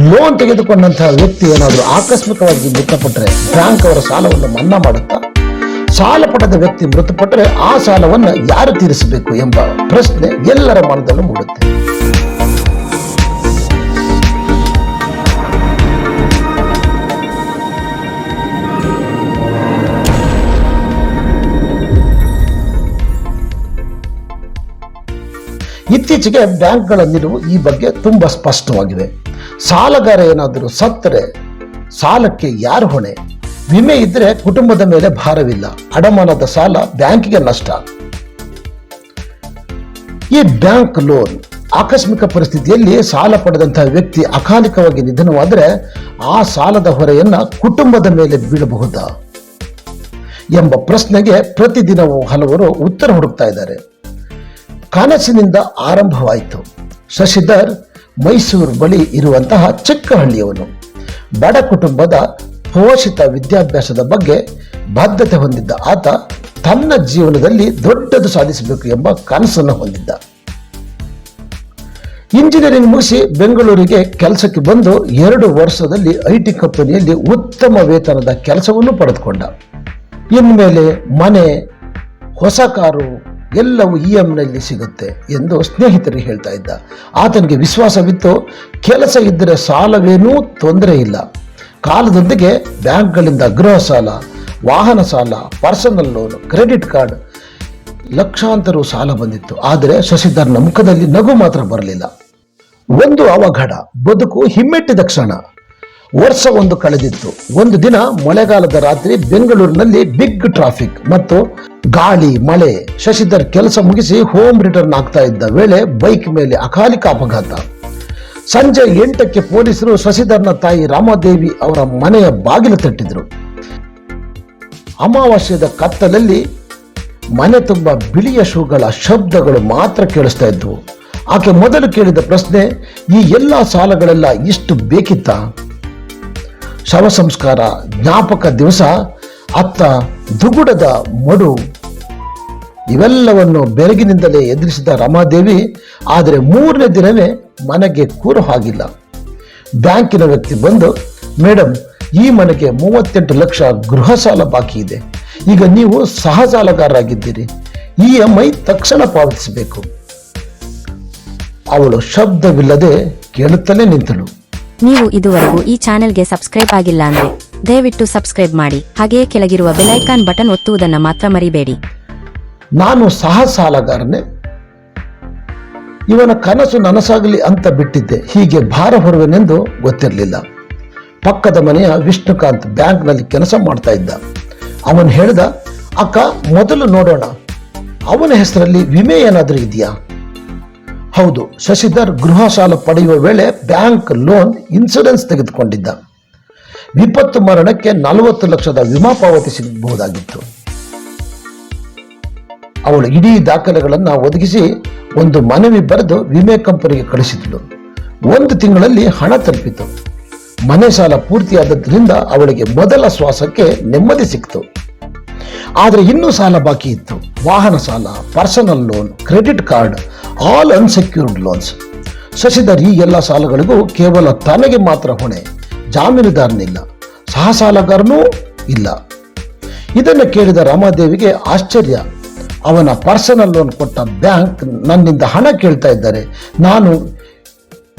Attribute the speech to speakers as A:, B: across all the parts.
A: Loan ತೆಗೆದುಕೊಂಡಂತಹ ವ್ಯಕ್ತಿ ಏನಾದರೂ ಆಕಸ್ಮಿಕವಾಗಿ ಮೃತಪಟ್ಟರೆ ಬ್ಯಾಂಕ್ ಅವರ ಸಾಲವನ್ನು ಮನ್ನಾ ಮಾಡುತ್ತಾ? ಸಾಲ ಪಡೆದ ವ್ಯಕ್ತಿ ಮೃತಪಟ್ಟರೆ ಆ ಸಾಲವನ್ನು ಯಾರು ತೀರಿಸಬೇಕು ಎಂಬ ಪ್ರಶ್ನೆ ಎಲ್ಲರ ಮನದಲ್ಲೂ ಮೂಡುತ್ತೆ. ಇತ್ತೀಚೆಗೆ ಬ್ಯಾಂಕ್ಗಳ ನಿಲುವು ಈ ಬಗ್ಗೆ ತುಂಬಾ ಸ್ಪಷ್ಟವಾಗಿವೆ ಸಾಲಗಾರ ಏನಾದರೂ ಸತ್ತರೆ, ಸಾಲಕ್ಕೆ ಯಾರು ಹೊಣೆ? ವಿಮೆ ಇದ್ರೆ ಕುಟುಂಬದ ಮೇಲೆ ಭಾರವಿಲ್ಲ. ಅಡಮಾನದ ಸಾಲ ಬ್ಯಾಂಕಿಗೆ ನಷ್ಟ. ಈ ಬ್ಯಾಂಕ್ ಲೋನ್ ಆಕಸ್ಮಿಕ ಪರಿಸ್ಥಿತಿಯಲ್ಲಿ ಸಾಲ ಪಡೆದಂತಹ ವ್ಯಕ್ತಿ ಅಕಾಲಿಕವಾಗಿ ನಿಧನವಾದರೆ ಆ ಸಾಲದ ಹೊರೆಯನ್ನ ಕುಟುಂಬದ ಮೇಲೆ ಬೀಳಬಹುದಾ? ಎಂಬ ಪ್ರಶ್ನೆಗೆ ಪ್ರತಿದಿನವೂ ಹಲವರು ಉತ್ತರ ಹುಡುಕ್ತಾ ಇದ್ದಾರೆ. ಕನಸಿನಿಂದ ಆರಂಭವಾಯಿತು. ಶಶಿಧರ್ ಮೈಸೂರು ಬಳಿ ಇರುವಂತಹ ಚಿಕ್ಕಹಳ್ಳಿಯವನು. ಬಡ ಕುಟುಂಬದ ಪೋಷಿತ ವಿದ್ಯಾಭ್ಯಾಸದ ಬಗ್ಗೆ ಬಾಧ್ಯತೆ ಹೊಂದಿದ್ದ ಆತ ತನ್ನ ಜೀವನದಲ್ಲಿ ದೊಡ್ಡದು ಸಾಧಿಸಬೇಕು ಎಂಬ ಕನಸನ್ನು ಹೊಂದಿದ್ದ. ಇಂಜಿನಿಯರಿಂಗ್ ಮುಗಿಸಿ ಬೆಂಗಳೂರಿಗೆ ಕೆಲಸಕ್ಕೆ ಬಂದು ಎರಡು ವರ್ಷದಲ್ಲಿ ಐ ಟಿ ಕಂಪನಿಯಲ್ಲಿ ಉತ್ತಮ ವೇತನದ ಕೆಲಸವನ್ನು ಪಡೆದುಕೊಂಡ. ಇನ್ಮೇಲೆ ಮನೆ, ಹೊಸ ಕಾರು ಎಲ್ಲವೂ ಇ ನಲ್ಲಿ ಸಿಗುತ್ತೆ ಎಂದು ಸ್ನೇಹಿತರು ಹೇಳ್ತಾ ಇದ್ದ. ಆತನಿಗೆ ವಿಶ್ವಾಸವಿತ್ತು, ಕೆಲಸ ಇದ್ದರೆ ಸಾಲವೇನೂ ತೊಂದರೆ ಇಲ್ಲ. ಕಾಲದೊಂದಿಗೆ ಬ್ಯಾಂಕ್ಗಳಿಂದ ಗೃಹ ಸಾಲ, ವಾಹನ ಸಾಲ, ಪರ್ಸನಲ್ ಲೋನ್, ಕ್ರೆಡಿಟ್ ಕಾರ್ಡ್, ಲಕ್ಷಾಂತರ ಸಾಲ ಬಂದಿತ್ತು. ಆದರೆ ಶಶಿಧರ್ನ ಮುಖದಲ್ಲಿ ನಗು ಮಾತ್ರ ಬರಲಿಲ್ಲ. ಒಂದು ಅವಘಡ, ಬದುಕು ಹಿಮ್ಮೆಟ್ಟಿದ ಕ್ಷಣ. ವರ್ಷ ಒಂದು ಕಳೆದಿತ್ತು. ಒಂದು ದಿನ ಮಳೆಗಾಲದ ರಾತ್ರಿ ಬೆಂಗಳೂರಿನಲ್ಲಿ ಬಿಗ್ ಟ್ರಾಫಿಕ್ ಮತ್ತು ಗಾಳಿ, ಮಳೆ. ಶಶಿಧರ್ ಕೆಲಸ ಮುಗಿಸಿ ಹೋಮ್ ರಿಟರ್ನ್ ಆಗ್ತಾ ಇದ್ದ ವೇಳೆ ಬೈಕ್ ಮೇಲೆ ಅಕಾಲಿಕ ಅಪಘಾತ. ಸಂಜೆ ಎಂಟಕ್ಕೆ ಪೊಲೀಸರು ಶಶಿಧರ್ನ ತಾಯಿ ರಾಮಾದೇವಿ ಅವರ ಮನೆಯ ಬಾಗಿಲು ತಟ್ಟಿದ್ರು. ಅಮಾವಾಸ್ಯದ ಕತ್ತಲಲ್ಲಿ ಮನೆ ತುಂಬ ಬಿಳಿಯ ಶೂಗಳ ಶಬ್ದಗಳು ಮಾತ್ರ ಕೇಳಿಸ್ತಾ ಇದ್ವು. ಆಕೆ ಮೊದಲು ಕೇಳಿದ ಪ್ರಶ್ನೆ, ಈ ಎಲ್ಲ ಸಾಲಗಳೆಲ್ಲ ಇಷ್ಟು ಬೇಕಿತ್ತಾ? ಶವ ಸಂಸ್ಕಾರ ಜ್ಞಾಪಕ ದಿವಸ ಅತ್ತ ದುಗುಡದ ಮಡು ಇವೆಲ್ಲವನ್ನು ಬೆಳಗಿನಿಂದಲೇ ಎದುರಿಸಿದ ರಮಾದೇವಿ, ಆದರೆ ಮೂರನೇ ದಿನವೇ ಮನೆಗೆ ಕೂರು ಹಾಗಿಲ್ಲ. ಬ್ಯಾಂಕಿನ ವ್ಯಕ್ತಿ ಬಂದು ಮೇಡಮ್ ಈ ಮನೆಗೆ ಮೂವತ್ತೆಂಟು ಲಕ್ಷ ಗೃಹ ಸಾಲ ಬಾಕಿ ಇದೆ. ಈಗ ನೀವು ಸಹ ಸಾಲಗಾರರಾಗಿದ್ದೀರಿ ಇ ಎಂ ಐ ತಕ್ಷಣ ಪಾವತಿಸಬೇಕು. ಅವಳು ಶಬ್ದವಿಲ್ಲದೆ ಕೇಳುತ್ತಲೇ ನಿಂತಳು.
B: ನೀವು ಇದುವರೆಗೂ ಈ ಚಾನೆಲ್ಗೆ ಸಬ್ಸ್ಕ್ರೈಬ್ ಆಗಿಲ್ಲ ಅಂದ್ರೆ ದಯವಿಟ್ಟು ಸಬ್ಸ್ಕ್ರೈಬ್ ಮಾಡಿ. ಹಾಗೆಯೇ ಕೆಳಗಿರುವ ಬೆಲೈಕಾನ್ ಬಟನ್ ಒತ್ತುವುದನ್ನ ಮಾತ್ರ ಮರಿಬೇಡಿ.
A: ನಾನು ಸಹ ಸಾಲಗಾರನೇ. ಇವನ ಕನಸು ನನಸಾಗಲಿ ಅಂತ ಬಿಟ್ಟಿದ್ದೆ. ಹೀಗೆ ಭಾರ ಹೊರುವೆನೆಂದು ಗೊತ್ತಿರಲಿಲ್ಲ. ಪಕ್ಕದ ಮನೆಯ ವಿಷ್ಣುಕಾಂತ್ ಬ್ಯಾಂಕ್ನಲ್ಲಿ ಕೆಲಸ ಮಾಡ್ತಾ ಇದ್ದ. ಅವನು ಹೇಳ್ದ, ಅಕ್ಕ, ಮೊದಲು ನೋಡೋಣ. ಅವನ ಹೆಸರಲ್ಲಿ ವಿಮೆ ಏನಾದರೂ ಇದೆಯಾ? ಹೌದು, ಶಶಿಧರ್ ಗೃಹ ಸಾಲ ಪಡೆಯುವ ವೇಳೆ ಬ್ಯಾಂಕ್ ಲೋನ್ ಇನ್ಸೂರೆನ್ಸ್ ತೆಗೆದುಕೊಂಡಿದ್ದ. ವಿಪತ್ತು ಮರಣಕ್ಕೆ ನಲವತ್ತು ಲಕ್ಷದ ವಿಮಾ ಪಾವತಿ ಸಿಗಬಹುದಾಗಿತ್ತು. ಅವಳು ಇಡೀ ದಾಖಲೆಗಳನ್ನು ಒದಗಿಸಿ ಒಂದು ಮನವಿ ಬರೆದು ವಿಮೆ ಕಂಪನಿಗೆ ಕಳಿಸಿದಳು. ಒಂದು ತಿಂಗಳಲ್ಲಿ ಹಣ ತಲುಪಿತು. ಮನೆ ಸಾಲ ಪೂರ್ತಿಯಾದದ್ರಿಂದ ಅವಳಿಗೆ ಮೊದಲ ಶ್ವಾಸಕ್ಕೆ ನೆಮ್ಮದಿ ಸಿಕ್ತು. ಆದರೆ ಇನ್ನೂ ಸಾಲ ಬಾಕಿ ಇತ್ತು. ವಾಹನ ಸಾಲ, personal loan, credit card all unsecured loans Shashidhar ಈ ಎಲ್ಲ ಸಾಲಗಳಿಗೂ ಕೇವಲ ತನಗೆ ಮಾತ್ರ ಹೊಣೆ. ಜಾಮೀನುದಾರನಿಲ್ಲ. ಸಹ ಸಾಲಗಾರನೂ ಇಲ್ಲ. ಇದನ್ನು ಕೇಳಿದ ರಾಮಾದೇವಿಗೆ ಆಶ್ಚರ್ಯ. ಅವನ ಪರ್ಸನಲ್ ಲೋನ್ ಕೊಟ್ಟ ಬ್ಯಾಂಕ್ ನನ್ನಿಂದ ಹಣ ಕೇಳ್ತಾ ಇದ್ದಾರೆ. ನಾನು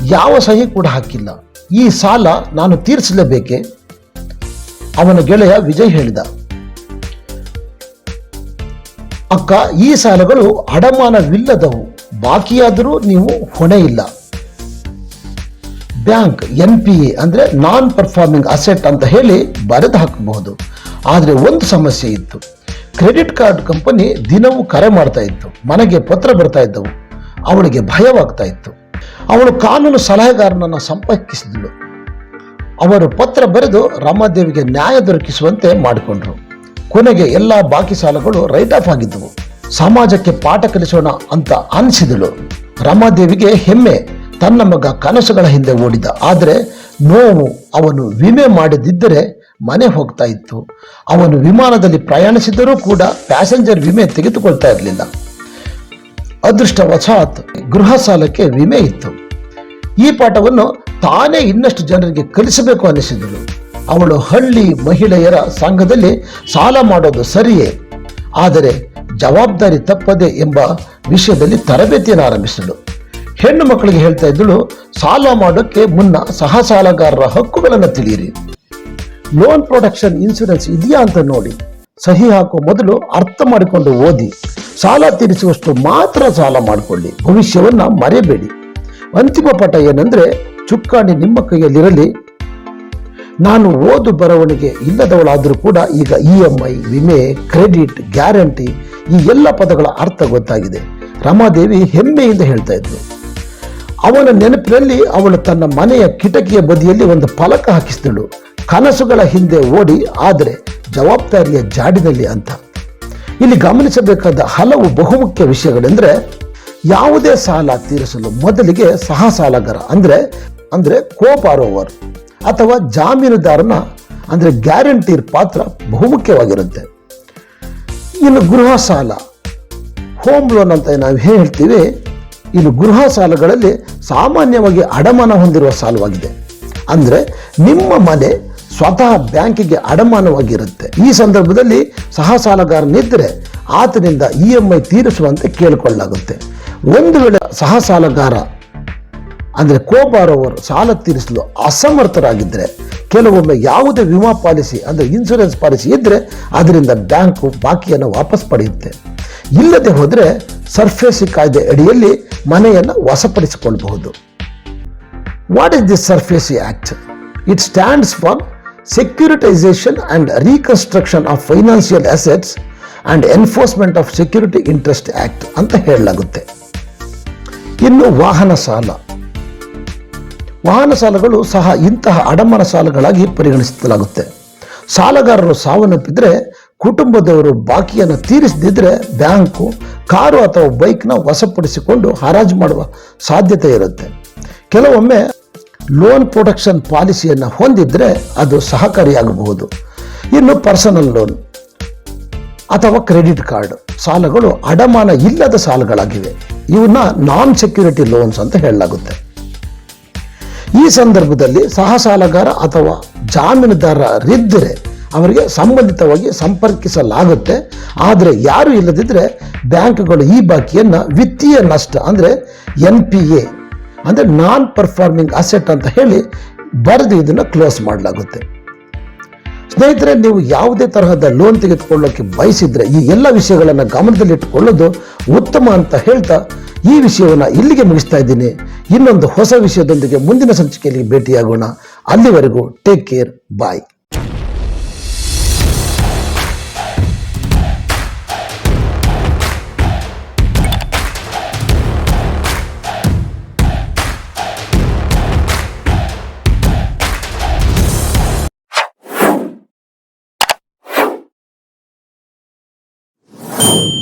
A: ಯಾವ ಸಹಿ ಕೂಡ ಹಾಕಿಲ್ಲ. ಈ ಸಾಲ ನಾನು ತೀರಿಸಲೇಬೇಕೆ? ಅವನ ಗೆಳೆಯ ವಿಜಯ್ ಹೇಳಿದ. ಅಕ್ಕ, ಈ ಸಾಲಗಳು ಅಡಮಾನವಿಲ್ಲದವು. ಬಾಕಿಯಾದರೂ ನೀವು ಹೊಣೆ ಇಲ್ಲ. ಬ್ಯಾಂಕ್, ಎನ್ ಪಿ ಎ ಅಂದರೆ ನಾನ್ ಪರ್ಫಾರ್ಮಿಂಗ್ ಅಸೆಟ್ ಅಂತ ಹೇಳಿ ಬರೆದು ಹಾಕಬಹುದು. ಆದರೆ ಒಂದು ಸಮಸ್ಯೆ ಇತ್ತು. ಕ್ರೆಡಿಟ್ ಕಾರ್ಡ್ ಕಂಪನಿ ದಿನವೂ ಕರೆ ಮಾಡ್ತಾ ಇತ್ತು. ಮನೆಗೆ ಪತ್ರ ಬರ್ತಾ ಇದ್ದವು. ಅವಳಿಗೆ ಭಯವಾಗ್ತಾ ಇತ್ತು. ಅವಳು ಕಾನೂನು ಸಲಹೆಗಾರನನ್ನು ಸಂಪರ್ಕಿಸಿದಳು. ಅವರು ಪತ್ರ ಬರೆದು ರಾಮದೇವಿಗೆ ನ್ಯಾಯ ದೊರಕಿಸುವಂತೆ ಮಾಡಿಕೊಂಡ್ರು. ಕೊನೆಗೆ ಎಲ್ಲ ಬಾಕಿ ಸಾಲಗಳು ರೈಟ್ ಆಫ್ ಆಗಿದ್ದವು. ಸಮಾಜಕ್ಕೆ ಪಾಠ ಕಲಿಸೋಣ ಅಂತ ಅನಿಸಿದಳು. ರಮಾದೇವಿಗೆ ಹೆಮ್ಮೆ. ತನ್ನ ಮಗ ಕನಸುಗಳ ಹಿಂದೆ ಓಡಿದ. ಆದರೆ ನೋವು ಅವನು ವಿಮೆ ಮಾಡದಿದ್ದರೆ ಮನೆ ಹೋಗ್ತಾ ಇತ್ತು. ಅವನು ವಿಮಾನದಲ್ಲಿ ಪ್ರಯಾಣಿಸಿದರೂ ಕೂಡ ಪ್ಯಾಸೆಂಜರ್ ವಿಮೆ ತೆಗೆದುಕೊಳ್ತಾ ಇರಲಿಲ್ಲ. ಅದೃಷ್ಟವಶಾತ್ ಗೃಹ ಸಾಲಕ್ಕೆ ವಿಮೆ ಇತ್ತು. ಈ ಪಾಠವನ್ನು ತಾನೇ ಇನ್ನಷ್ಟು ಜನರಿಗೆ ಕಲಿಸಬೇಕು ಅನಿಸಿದಳು. ಅವಳು ಹಳ್ಳಿ ಮಹಿಳೆಯರ ಸಂಘದಲ್ಲಿ ಸಾಲ ಮಾಡೋದು ಸರಿಯೇ. ಆದರೆ ಜವಾಬ್ದಾರಿ ತಪ್ಪದೆ ಎಂಬ ವಿಷಯದಲ್ಲಿ ತರಬೇತಿಯನ್ನು ಆರಂಭಿಸಿದಳು. ಹೆಣ್ಣು ಮಕ್ಕಳಿಗೆ ಹೇಳ್ತಾ ಇದ್ದಳು, ಸಾಲ ಮಾಡೋಕ್ಕೆ ಮುನ್ನ ಸಹ ಸಾಲಗಾರರ ಹಕ್ಕುಗಳನ್ನು ತಿಳಿಯಿರಿ. ಲೋನ್ ಪ್ರೊಟೆಕ್ಷನ್ ಇನ್ಶೂರೆನ್ಸ್ ಇದೆಯಾ ಅಂತ ನೋಡಿ, ಸಹಿ ಹಾಕುವ ಮೊದಲು ಅರ್ಥ ಮಾಡಿಕೊಂಡು ಓದಿ, ಸಾಲ ತೀರಿಸುವಷ್ಟು ಮಾತ್ರ ಸಾಲ ಮಾಡಿಕೊಳ್ಳಿ, ಭವಿಷ್ಯವನ್ನು ಮರೆಯಬೇಡಿ. ಅಂತಿಮ ಪಾಠ ಏನಂದ್ರೆ, ಚುಕ್ಕಾಣಿ ನಿಮ್ಮ ಕೈಯಲ್ಲಿರಲಿ, ನಾನು ಓದು ಬರವಣಿಗೆ ಇಲ್ಲದವಳಾದರೂ ಕೂಡ ಈಗ ಇ ಎಂ ಐ ವಿಮೆ ಕ್ರೆಡಿಟ್ ಗ್ಯಾರಂಟಿ ಈ ಎಲ್ಲ ಪದಗಳ ಅರ್ಥ ಗೊತ್ತಾಗಿದೆ. ರಮಾದೇವಿ ಹೆಮ್ಮೆಯಿಂದ ಹೇಳ್ತಾ ಇದ್ಲು ಅವನ ನೆನಪಿನಲ್ಲಿ ಅವಳು ತನ್ನ ಮನೆಯ ಕಿಟಕಿಯ ಬದಿಯಲ್ಲಿ ಒಂದು ಫಲಕ ಹಾಕಿಸಿದಳು. ಕನಸುಗಳ ಹಿಂದೆ ಓಡಿ, ಆದರೆ ಜವಾಬ್ದಾರಿಯ ಜಾಡಿನಲ್ಲಿ ಅಂತ. ಇಲ್ಲಿ ಗಮನಿಸಬೇಕಾದ ಹಲವು ಬಹುಮುಖ್ಯ ವಿಷಯಗಳೆಂದ್ರೆ, ಯಾವುದೇ ಸಾಲ ತೀರಿಸಲು ಮೊದಲಿಗೆ ಸಹ ಸಾಲಗಾರ ಅಂದ್ರೆ ಅಂದ್ರೆ ಕೋಪಾರೋವರ್ ಅಥವಾ ಜಾಮೀನುದಾರನ, ಅಂದ್ರೆ ಗ್ಯಾರಂಟಿರ್ ಪಾತ್ರ ಬಹುಮುಖ್ಯವಾಗಿರುತ್ತೆ. ಇನ್ನು ಗೃಹ ಸಾಲ. ಹೋಮ್ ಲೋನ್ ಅಂತ ನಾವು ಹೇಳ್ತೀವಿ, ಇನ್ನು ಗೃಹ ಸಾಲಗಳಲ್ಲಿ ಸಾಮಾನ್ಯವಾಗಿ ಅಡಮಾನ ಹೊಂದಿರುವ ಸಾಲವಾಗಿದೆ. ಅಂದರೆ ನಿಮ್ಮ ಮನೆ ಸ್ವತಃ ಬ್ಯಾಂಕಿಗೆ ಅಡಮಾನವಾಗಿರುತ್ತೆ. ಈ ಸಂದರ್ಭದಲ್ಲಿ ಸಹ ಸಾಲಗಾರನಿದ್ದರೆ ಆತನಿಂದ ಇ ಎಂ ಐ ತೀರಿಸುವಂತೆ ಕೇಳಿಕೊಳ್ಳಲಾಗುತ್ತೆ. ಒಂದು ವೇಳೆ ಸಹ ಸಾಲಗಾರ ಅಂದರೆ ಕೋಬಾರವರು ಸಾಲ ತೀರಿಸಲು ಅಸಮರ್ಥರಾಗಿದ್ದರೆ, ಕೆಲವೊಮ್ಮೆ ಯಾವುದೇ ವಿಮಾ ಪಾಲಿಸಿ ಅಂದರೆ ಇನ್ಶೂರೆನ್ಸ್ ಪಾಲಿಸಿ ಇದ್ದರೆ ಅದರಿಂದ ಬ್ಯಾಂಕು ಬಾಕಿಯನ್ನು ವಾಪಸ್ ಪಡೆಯುತ್ತೆ. ಇಲ್ಲದೆ ಹೋದರೆ ಸರ್ಫೇಸಿ ಕಾಯ್ದೆ ಅಡಿಯಲ್ಲಿ ಮನೆಯನ್ನು ವಶಪಡಿಸಿಕೊಳ್ಳಬಹುದು. What is this SARFAESI act it stands for securitisation and reconstruction of financial assets and enforcement of security interest act ಅಂತ ಹೇಳಲಾಗುತ್ತೆ. ಇನ್ನು ವಾಹನ ಸಾಲ. ವಾಹನ ಸಾಲಗಳು ಸಹ ಇಂತಹ ಅಡಮಾನ ಸಾಲಗಳಾಗಿ ಪರಿಗಣಿಸಲಾಗುತ್ತೆ. ಸಾಲಗಾರರು ಸಾವನ್ನಪ್ಪಿದ್ರೆ ಕುಟುಂಬದವರು ಬಾಕಿಯನ್ನು ತೀರಿಸದಿದ್ರೆ ಬ್ಯಾಂಕು ಕಾರು ಅಥವಾ ಬೈಕ್ನ ವಶಪಡಿಸಿಕೊಂಡು ಹರಾಜು ಮಾಡುವ ಸಾಧ್ಯತೆ ಇರುತ್ತೆ. ಕೆಲವೊಮ್ಮೆ ಲೋನ್ ಪ್ರೊಟೆಕ್ಷನ್ ಪಾಲಿಸಿಯನ್ನು ಹೊಂದಿದ್ರೆ ಅದು ಸಹಕಾರಿಯಾಗಬಹುದು. ಇನ್ನು ಪರ್ಸನಲ್ ಲೋನ್ ಅಥವಾ ಕ್ರೆಡಿಟ್ ಕಾರ್ಡ್ ಸಾಲಗಳು ಅಡಮಾನ ಇಲ್ಲದ ಸಾಲಗಳಾಗಿವೆ. ಇವನ್ನ ನಾನ್ ಸೆಕ್ಯೂರಿಟಿ ಲೋನ್ಸ್ ಅಂತ ಹೇಳಲಾಗುತ್ತೆ. ಈ ಸಂದರ್ಭದಲ್ಲಿ ಸಹ ಸಾಲಗಾರ ಅಥವಾ ಜಾಮೀನುದಾರರಿದ್ದರೆ ಅವರಿಗೆ ಸಂಬಂಧಿತವಾಗಿ ಸಂಪರ್ಕಿಸಲಾಗುತ್ತೆ. ಆದರೆ ಯಾರು ಇಲ್ಲದಿದ್ದರೆ ಬ್ಯಾಂಕ್ಗಳು ಈ ಬಾಕಿಯನ್ನು ವಿತ್ತೀಯ ನಷ್ಟ ಅಂದರೆ ಎನ್ ಪಿ ಎ ಅಂದರೆ ನಾನ್ ಪರ್ಫಾರ್ಮಿಂಗ್ ಅಸೆಟ್ ಅಂತ ಹೇಳಿ ಬರೆದು ಇದನ್ನು ಕ್ಲೋಸ್ ಮಾಡಲಾಗುತ್ತೆ. ಸ್ನೇಹಿತರೆ, ನೀವು ಯಾವುದೇ ತರಹದ ಲೋನ್ ತೆಗೆದುಕೊಳ್ಳೋಕೆ ಬಯಸಿದ್ರೆ ಈ ಎಲ್ಲ ವಿಷಯಗಳನ್ನು ಗಮನದಲ್ಲಿಟ್ಟುಕೊಳ್ಳೋದು ಉತ್ತಮ ಅಂತ ಹೇಳ್ತಾ ಈ ವಿಷಯವನ್ನು ಇಲ್ಲಿಗೆ ಮುಗಿಸ್ತಾ ಇದ್ದೀನಿ. ಇನ್ನೊಂದು ಹೊಸ ವಿಷಯದೊಂದಿಗೆ ಮುಂದಿನ ಸಂಚಿಕೆಯಲ್ಲಿ ಭೇಟಿಯಾಗೋಣ ಅಲ್ಲಿವರೆಗೂ ಟೇಕ್ ಕೇರ್ ಬಾಯ್ you